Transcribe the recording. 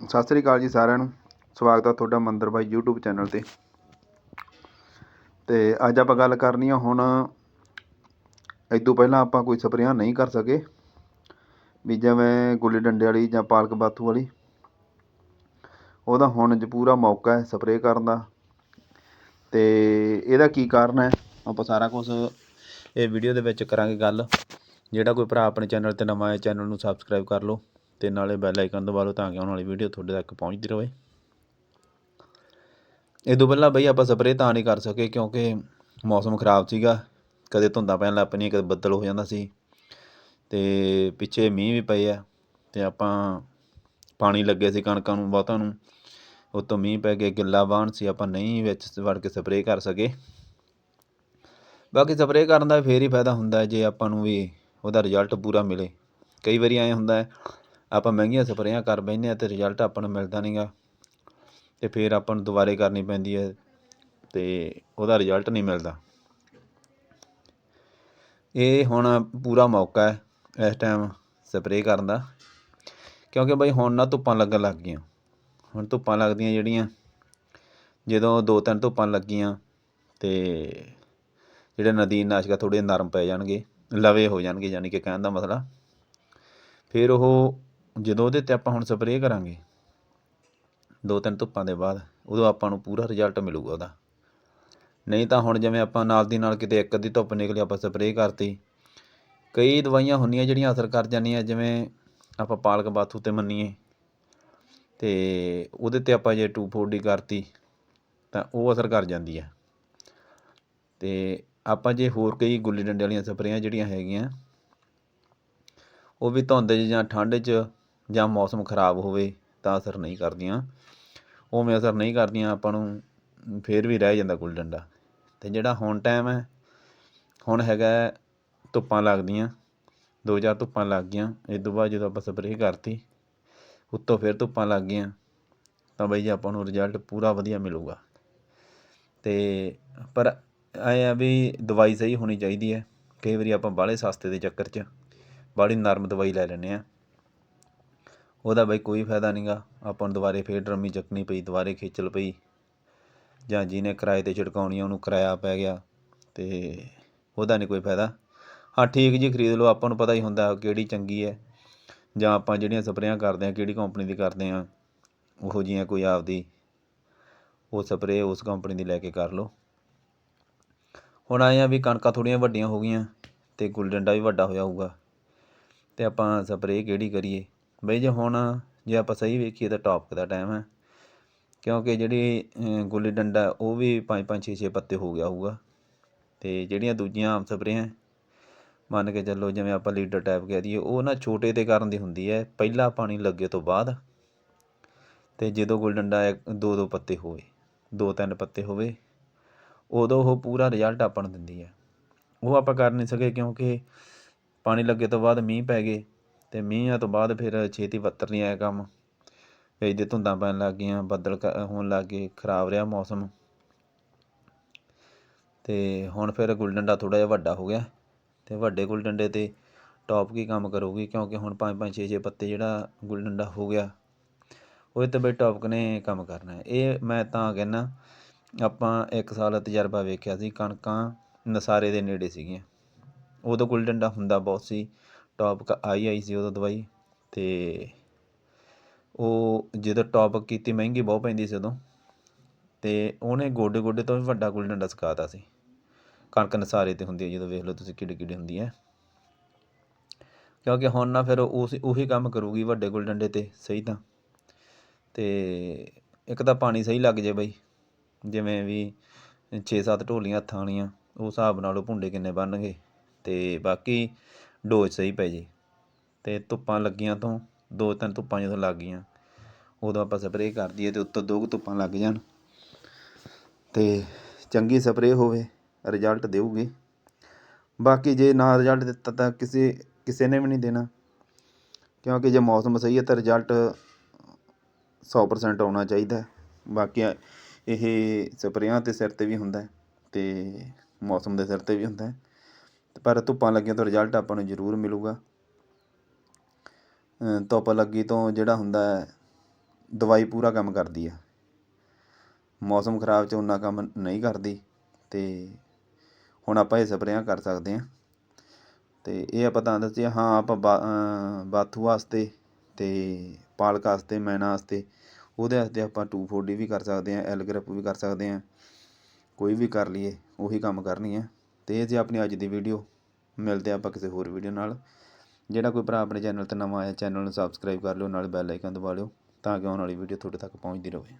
ਸਤਿ ਸ੍ਰੀ ਅਕਾਲ ਜੀ ਸਾਰਿਆਂ ਨੂੰ। ਸਵਾਗਤ ਆ ਤੁਹਾਡਾ ਮੰਦਰ ਬਾਈ YouTube ਚੈਨਲ ਤੇ। ਤੇ ਅੱਜ ਆਪਾਂ ਗੱਲ ਕਰਨੀ ਆ ਹੁਣ ਇਦੋਂ ਪਹਿਲਾਂ ਆਪਾਂ ਕੋਈ ਸਪਰੇਆਂ ਨਹੀਂ ਕਰ ਸਕੇ, ਵੀ ਜਿਵੇਂ ਗੁੱਲੀ ਡੰਡੇ ਵਾਲੀ ਜਾਂ ਪਾਲਕ ਬਾਥੂ ਵਾਲੀ। ਉਹਦਾ ਹੁਣ ਜ ਪੂਰਾ ਮੌਕਾ ਹੈ ਸਪਰੇਅ ਕਰਨ ਦਾ। ਤੇ ਇਹਦਾ ਕੀ ਕਾਰਨ ਹੈ? ਆਪਾਂ ਸਾਰਾ ਕੁਝ ਇਹ ਵੀਡੀਓ ਦੇ ਵਿੱਚ ਕਰਾਂਗੇ ਗੱਲ। ਜਿਹੜਾ ਕੋਈ ਭਰਾ ਆਪਣੇ ਚੈਨਲ ਤੇ ਨਵਾਂ ਹੈ ਚੈਨਲ ਨੂੰ ਸਬਸਕ੍ਰਾਈਬ ਕਰ ਲਓ। ਅਤੇ ਨਾਲੇ ਬੈਲ ਆਈਕਨ ਦਬਾ ਲਓ ਤਾਂ ਕਿ ਆਉਣ ਵਾਲੀ ਵੀਡੀਓ ਤੁਹਾਡੇ ਤੱਕ ਪਹੁੰਚਦੀ ਰਹੇ। ਇਹ ਤੋਂ ਪਹਿਲਾਂ ਬਈ ਆਪਾਂ ਸਪਰੇਅ ਤਾਂ ਨਹੀਂ ਕਰ ਸਕੇ ਕਿਉਂਕਿ ਮੌਸਮ ਖਰਾਬ ਸੀਗਾ। ਕਦੇ ਧੁੰਦਾਂ ਪੈਣ ਲੱਗ ਪਈਆਂ, ਕਦੇ ਬੱਦਲ ਹੋ ਜਾਂਦਾ ਸੀ। ਤੇ ਪਿੱਛੇ ਮੀਂਹ ਵੀ ਪਏ ਆ ਤੇ ਆਪਾਂ ਪਾਣੀ ਲੱਗੇ ਸੀ ਕਣਕਾਂ ਨੂੰ ਬਹੁਤਾਂ ਨੂੰ। ਉਤੋਂ ਮੀਂਹ ਪੈ ਕੇ ਗਿੱਲਾ ਵਾਹਣ ਸੀ, ਆਪਾਂ ਨਹੀਂ ਵਿੱਚ ਵੜ ਕੇ ਸਪਰੇਅ ਕਰ ਸਕੇ। ਬਾਕੀ ਸਪਰੇਅ ਕਰਨ ਦਾ ਫੇਰ ਹੀ ਫਾਇਦਾ ਹੁੰਦਾ ਜੇ ਆਪਾਂ ਨੂੰ ਵੀ ਉਹਦਾ ਰਿਜ਼ਲਟ ਪੂਰਾ ਮਿਲੇ। ਕਈ ਵਾਰੀ ਐਂ ਹੁੰਦਾ ਹੈ ਆਪਾਂ ਮਹਿੰਗੀਆਂ ਸਪਰੇਆਂ ਕਰ ਬੈਠਦੇ ਆ ਤੇ ਰਿਜ਼ਲਟ ਆਪਾਂ ਨੂੰ ਮਿਲਦਾ ਨਹੀਂਗਾ ਤੇ ਫਿਰ ਆਪਾਂ ਨੂੰ ਦੁਬਾਰੇ ਕਰਨੀ ਪੈਂਦੀ ਹੈ ਤੇ ਉਹਦਾ ਰਿਜ਼ਲਟ ਨਹੀਂ ਮਿਲਦਾ। ਇਹ ਹੁਣ ਪੂਰਾ ਮੌਕਾ ਹੈ ਇਸ ਟਾਈਮ ਸਪਰੇਅ ਕਰਨ ਦਾ। ਕਿਉਂਕਿ ਬਈ ਹੁਣ ਨਾ ਧੁੱਪਾਂ ਲੱਗਣ ਲੱਗ ਗਈਆਂ। ਹੁਣ ਧੁੱਪਾਂ ਲੱਗਦੀਆਂ ਜਿਹੜੀਆਂ, ਜਦੋਂ ਦੋ ਤਿੰਨ ਧੁੱਪਾਂ ਲੱਗੀਆਂ ਤੇ ਜਿਹੜੇ ਨਦੀਨ ਨਾਸ਼ਕਾ ਥੋੜੇ ਨਰਮ ਪੈ ਜਾਣਗੇ, ਲਵੇ ਹੋ ਜਾਣਗੇ ਯਾਨੀ ਕਿ ਕਹਿਣ ਦਾ ਮਸਲਾ। ਫਿਰ ਉਹ ਜਦੋਂ ਉਹਦੇ ਤੇ ਆਪਾਂ ਹੁਣ ਸਪਰੇਅ ਕਰਾਂਗੇ, ਦੋ ਤਿੰਨ ਧੁੱਪਾਂ ਦੇ ਬਾਅਦ, ਉਦੋਂ ਆਪਾਂ ਨੂੰ ਪੂਰਾ ਰਿਜ਼ਲਟ ਮਿਲੂਗਾ ਉਹਦਾ। ਨਹੀਂ ਤਾਂ ਹੁਣ ਜਿਵੇਂ ਆਪਾਂ ਨਾਲ ਦੀ ਨਾਲ ਕਿਤੇ ਇੱਕ ਅੱਧੀ ਧੁੱਪ ਨਿਕਲੀ, ਆਪਾਂ ਸਪਰੇਅ ਕਰਤੀ। ਕਈ ਦਵਾਈਆਂ ਹੁੰਦੀਆਂ ਜਿਹੜੀਆਂ ਅਸਰ ਕਰ ਜਾਂਦੀਆਂ, ਜਿਵੇਂ ਆਪਾਂ ਪਾਲਕ ਬਾਥੂ ਤੇ ਮੰਨੀਏ, ਤੇ ਉਹਦੇ ਤੇ ਆਪਾਂ ਜੇ 240 ਕਰਤੀ, ਤਾਂ ਉਹ ਅਸਰ ਕਰ ਜਾਂਦੀ ਹੈ ਤੇ ਆਪਾਂ ਜੇ ਹੋਰ ਕਈ ਗੁੱਲੀ ਡੰਡੇ ਵਾਲੀਆਂ ਸਪਰੇਆਂ ਜਿਹੜੀਆਂ ਹੈਗੀਆਂ, ਉਹ ਵੀ ਧੁੰਦ 'ਚ ਜਾਂ ਠੰਡ 'ਚ ਜਾਂ ਮੌਸਮ ਖਰਾਬ ਹੋਵੇ ਤਾਂ ਅਸਰ ਨਹੀਂ ਕਰਦੀਆਂ। ਉਵੇਂ ਅਸਰ ਨਹੀਂ ਕਰਦੀਆਂ, ਆਪਾਂ ਨੂੰ ਫੇਰ ਵੀ ਰਹਿ ਜਾਂਦਾ ਗੁੱਲੀ ਡੰਡਾ। ਅਤੇ ਜਿਹੜਾ ਹੁਣ ਟਾਈਮ ਹੈ, ਹੁਣ ਹੈਗਾ ਧੁੱਪਾਂ ਲੱਗਦੀਆਂ। ਦੋ ਚਾਰ ਧੁੱਪਾਂ ਲੱਗ ਗਈਆਂ। ਇਸ ਤੋਂ ਬਾਅਦ ਜਦੋਂ ਆਪਾਂ ਸਪਰੇਅ ਕਰਤੀ, ਉੱਤੋਂ ਫਿਰ ਧੁੱਪਾਂ ਲੱਗ ਗਈਆਂ, ਤਾਂ ਬਈ ਜੀ ਆਪਾਂ ਨੂੰ ਰਿਜ਼ਲਟ ਪੂਰਾ ਵਧੀਆ ਮਿਲੂਗਾ। ਤੇ ਪਰ ਐ ਆ ਵੀ ਦਵਾਈ ਸਹੀ ਹੋਣੀ ਚਾਹੀਦੀ ਹੈ। ਕਈ ਵਾਰੀ ਆਪਾਂ ਬਾਹਲੇ ਸਸਤੇ ਦੇ ਚੱਕਰ 'ਚ ਬਾਹਲੀ ਨਰਮ ਦਵਾਈ ਲੈ ਲੈਂਦੇ ਆ ਉਹਦਾ ਬਈ ਕੋਈ ਫਾਇਦਾ ਨਹੀਂਗਾ ਆਪਾਂ ਨੂੰ ਦੁਬਾਰੇ ਫੇਰ ਡਰਮੀ ਚੱਕਣੀ ਪਈ, ਦੁਬਾਰੇ ਖੇਚਲ ਪਈ। ਜਾਂ ਜਿਹਨੇ ਕਿਰਾਏ ਤੇ ਛਿੜਕਾਉਣੀ ਆ, ਉਹਨੂੰ ਕਿਰਾਇਆ ਪੈ ਗਿਆ ਤੇ ਉਹਦਾ ਨਹੀਂ ਕੋਈ ਫਾਇਦਾ। ਹਾਂ, ਠੀਕ ਜੀ, ਖਰੀਦ ਲਓ। ਆਪਾਂ ਨੂੰ ਪਤਾ ਹੀ ਹੁੰਦਾ ਕਿਹੜੀ ਚੰਗੀ ਹੈ ਜਾਂ ਆਪਾਂ ਜਿਹੜੀਆਂ ਸਪਰੇਆਂ ਕਰਦੇ ਆ, ਕਿਹੜੀ ਕੰਪਨੀ ਦੀ ਕਰਦੇ ਆ, ਉਹੋ ਜਿਹੀਆਂ ਕੋਈ ਆਪਦੀ ਉਹ ਸਪਰੇਅ ਉਸ ਕੰਪਨੀ ਦੀ ਲੈ ਕੇ ਕਰ ਲਓ। ਹੁਣ ਆਏ ਆ ਵੀ ਕਣਕਾਂ ਥੋੜੀਆਂ ਵੱਡੀਆਂ ਹੋ ਗਈਆਂ ਤੇ ਗੁੱਲ ਡੰਡਾ ਵੀ ਵੱਡਾ ਹੋਇਆ ਹੋਊਗਾ। ਤੇ ਆਪਾਂ ਸਪਰੇਅ ਕਿਹੜੀ ਕਰੀਏ? ਬਈ ਜੇ ਹੁਣ ਜੇ ਆਪਾਂ ਸਹੀ ਵੇਖੀਏ ਤਾਂ ਟੌਪ ਦਾ ਟਾਈਮ ਹੈ। ਕਿਉਂਕਿ ਜਿਹੜੀ ਗੁੱਲੀ ਡੰਡਾ, ਉਹ ਵੀ 5 5 6 6 ਪੱਤੇ ਹੋ ਗਿਆ ਹੋਊਗਾ। ਤੇ ਜਿਹੜੀਆਂ ਦੂਜੀਆਂ ਆਮ ਸਪਰੇਆਂ ਮੰਨ ਕੇ ਚੱਲੋ ਜਿਵੇਂ ਆਪਾਂ ਲੀਡਰ ਟਾਈਪ ਕਹਿ ਦਈਏ, ਉਹ ਨਾ ਛੋਟੇ ਤੇ ਕਰਨ ਦੀ ਹੁੰਦੀ ਹੈ, ਪਹਿਲਾ ਪਾਣੀ ਲੱਗੇ ਤੋਂ ਬਾਅਦ। ਤੇ ਜਦੋਂ ਗੁੱਲ ਡੰਡਾ ਦੋ ਦੋ ਪੱਤੇ ਹੋਵੇ, ਦੋ, ਤਿੰਨ ਪੱਤੇ ਹੋਵੇ, ਉਦੋਂ ਉਹ ਪੂਰਾ ਰਿਜ਼ਲਟ ਆਪਾਂ ਨੂੰ ਦਿੰਦੀ ਹੈ। ਉਹ ਆਪਾਂ ਕਰ ਨਹੀਂ ਸਕੇ ਕਿਉਂਕਿ ਪਾਣੀ ਲੱਗੇ ਤੋਂ ਬਾਅਦ ਮੀਂਹ ਪੈ ਗਏ ਅਤੇ ਮੀਂਹਾਂ ਤੋਂ ਬਾਅਦ ਫਿਰ ਛੇਤੀ ਵੱਤਰ ਨਹੀਂ ਆਇਆ ਕੰਮ। ਫਿਰ ਜੇ ਧੁੰਦਾਂ ਪੈਣ ਲੱਗ ਗਈਆਂ, ਬੱਦਲ ਕ- ਹੋਣ ਲੱਗ ਗਏ, ਖਰਾਬ ਰਿਹਾ ਮੌਸਮ। ਤੇ ਹੁਣ ਫਿਰ ਗੁੱਲ ਡੰਡਾ ਥੋੜਾ ਜਿਹਾ ਵੱਡਾ ਹੋ ਗਿਆ ਤੇ ਵੱਡੇ ਗੁੱਲ ਡੰਡੇ ਤੇ ਟੌਪ ਕੀ ਕੰਮ ਕਰੂਗੀ, ਕਿਉਂਕਿ ਹੁਣ 5 5 6 6 ਪੱਤੇ ਜਿਹੜਾ ਗੁੱਲ ਡੰਡਾ ਹੋ ਗਿਆ, ਉਹਦੇ ਤੇ ਬਈ ਟੌਪਕ ਨੇ ਕੰਮ ਕਰਨਾ ਇਹ ਮੈਂ ਤਾਂ ਕਹਿੰਦਾ ਆਪਾਂ ਇੱਕ ਸਾਲ ਤਜਰਬਾ ਵੇਖਿਆ ਸੀ, ਕਣਕਾਂ ਨਸਾਰੇ ਦੇ ਨੇੜੇ ਸੀਗੀਆਂ। ਉਦੋਂ ਗੁੱਲ ਡੰਡਾ ਹੁੰਦਾ ਬਹੁਤ ਸੀ ਟੌਪਕ ਆਈ ਆਈ ਸੀ ਉਦੋਂ ਦਵਾਈ ਤੇ ਉਹ ਜਦੋਂ ਟੌਪਕ ਕੀਤੀ ਮਹਿੰਗੀ ਬਹੁਤ ਪੈਂਦੀ ਸੀ ਉਦੋਂ ਤੇ ਉਹਨੇ ਗੋਡੇ ਗੋਡੇ ਤੋਂ ਵੀ ਵੱਡਾ ਗੁੱਲੀ ਡੰਡਾ ਸਿਖਾਤਾ ਸੀ। ਕਣਕ ਨਸਾਰੇ ਤੇ ਹੁੰਦੀ ਹੈ, ਜਦੋਂ ਵੇਖ ਲਓ ਤੁਸੀਂ ਕਿੱਡੀ ਕਿੱਡੀ ਹੁੰਦੀ ਹੈ। ਕਿਉਂਕਿ ਹੁਣ ਨਾ ਫਿਰ ਉਸ ਉਹੀ ਕੰਮ ਕਰੂਗੀ ਵੱਡੇ ਗੁੱਲ ਡੰਡੇ ਤੇ, ਸਹੀ ਤਾਂ। ਤੇ ਇੱਕ ਤਾਂ ਪਾਣੀ ਸਹੀ ਲੱਗ ਜੇ ਬਈ, ਜਿਵੇਂ ਵੀ 6-7 ਢੋਲੀਆਂ, ਹੱਥਾਂ ਵਾਲੀਆਂ, ਉਹ ਹਿਸਾਬ ਨਾਲ ਉਹ ਭੁੰਡੇ ਕਿੰਨੇ ਬਣਨਗੇ। ਤੇ ਬਾਕੀ ਡੋਜ਼ ਸਹੀ ਪੈ ਜੇ। ਅਤੇ ਧੁੱਪਾਂ ਲੱਗੀਆਂ ਤੋਂ ਦੋ ਤਿੰਨ ਧੁੱਪਾਂ ਜਦੋਂ ਲੱਗ ਗਈਆਂ, ਉਦੋਂ ਆਪਾਂ ਸਪਰੇਅ ਕਰ ਦਈਏ ਤੇ ਉੱਤੋਂ ਦੋ ਕੁ ਧੁੱਪਾਂ ਲੱਗ ਜਾਣ। ਅਤੇ ਚੰਗੀ ਸਪਰੇਅ ਹੋਵੇ, ਰਿਜ਼ਲਟ ਦੇਊਗੀ। ਬਾਕੀ ਜੇ ਨਾ ਰਿਜ਼ਲਟ ਦਿੱਤਾ ਤਾਂ ਕਿਸੇ ਕਿਸੇ ਨੇ ਵੀ ਨਹੀਂ ਦੇਣਾ। ਕਿਉਂਕਿ ਜੇ ਮੌਸਮ ਸਹੀ ਹੈ ਤਾਂ ਰਿਜ਼ਲਟ 100% ਆਉਣਾ ਚਾਹੀਦਾ ਬਾਕੀ ਇਹ ਸਪਰੇਆਂ ਦੇ ਸਿਰ ਤੇ ਵੀ ਹੁੰਦਾ ਹੈ ਤੇ ਮੌਸਮ ਦੇ ਸਿਰ ਤੇ ਵੀ ਹੁੰਦਾ ਪਰ ਧੁੱਪਾਂ ਲੱਗੀਆਂ ਤੋਂ ਰਿਜ਼ਲਟ ਆਪਾਂ ਨੂੰ ਜ਼ਰੂਰ ਮਿਲੂਗਾ। ਧੁੱਪ ਲੱਗੀ ਤੋਂ ਜਿਹੜਾ ਹੁੰਦਾ ਹੈ, ਦਵਾਈ ਪੂਰਾ ਕੰਮ ਕਰਦੀ ਆ। ਮੌਸਮ ਖਰਾਬ 'ਚ ਉਨਾ ਕੰਮ ਨਹੀਂ ਕਰਦੀ ਤੇ ਹੁਣ ਆਪਾਂ ਇਹ ਸਪਰੇਆਂ ਕਰ ਸਕਦੇ ਹਾਂ ਤੇ ਇਹ ਆਪਾਂ ਤਾਂ ਦੱਸਿਆ, ਹਾਂ ਆਪਾਂ ਬਾਥੂ ਵਾਸਤੇ ਤੇ ਪਾਲਕ ਵਾਸਤੇ, ਮੈਨਾ ਵਾਸਤੇ, ਉਹਦੇ ਵਾਸਤੇ ਆਪਾਂ 240 ਵੀ ਕਰ ਸਕਦੇ ਹਾਂ ਐਲਗ੍ਰਿਪ ਵੀ ਕਰ ਸਕਦੇ ਹਾਂ ਕੋਈ ਵੀ ਕਰ ਲਈਏ, ਉਹੀ ਕੰਮ ਕਰਨੀ ਹੈ ਤੇ ਇਹ ਸੀ ਆਪਣੀ ਅੱਜ ਦੀ ਵੀਡੀਓ ਮਿਲਦੇ ਆਪਾਂ ਕਿਸੇ ਹੋਰ ਵੀਡੀਓ ਨਾਲ। ਜਿਹੜਾ ਕੋਈ ਭਰਾ ਆਪਣੇ ਚੈਨਲ ਤੇ ਨਵਾਂ ਆਇਆ ਚੈਨਲ ਨੂੰ ਸਬਸਕ੍ਰਾਈਬ ਕਰ ਲਿਓ, ਨਾਲ ਬੈਲ ਆਈਕਨ ਦਬਾ ਲਿਓ, ਤਾਂ ਕਿ ਆਉਣ ਵਾਲੀ ਵੀਡੀਓ ਤੁਹਾਡੇ ਤੱਕ ਪਹੁੰਚਦੀ ਰਹੇ।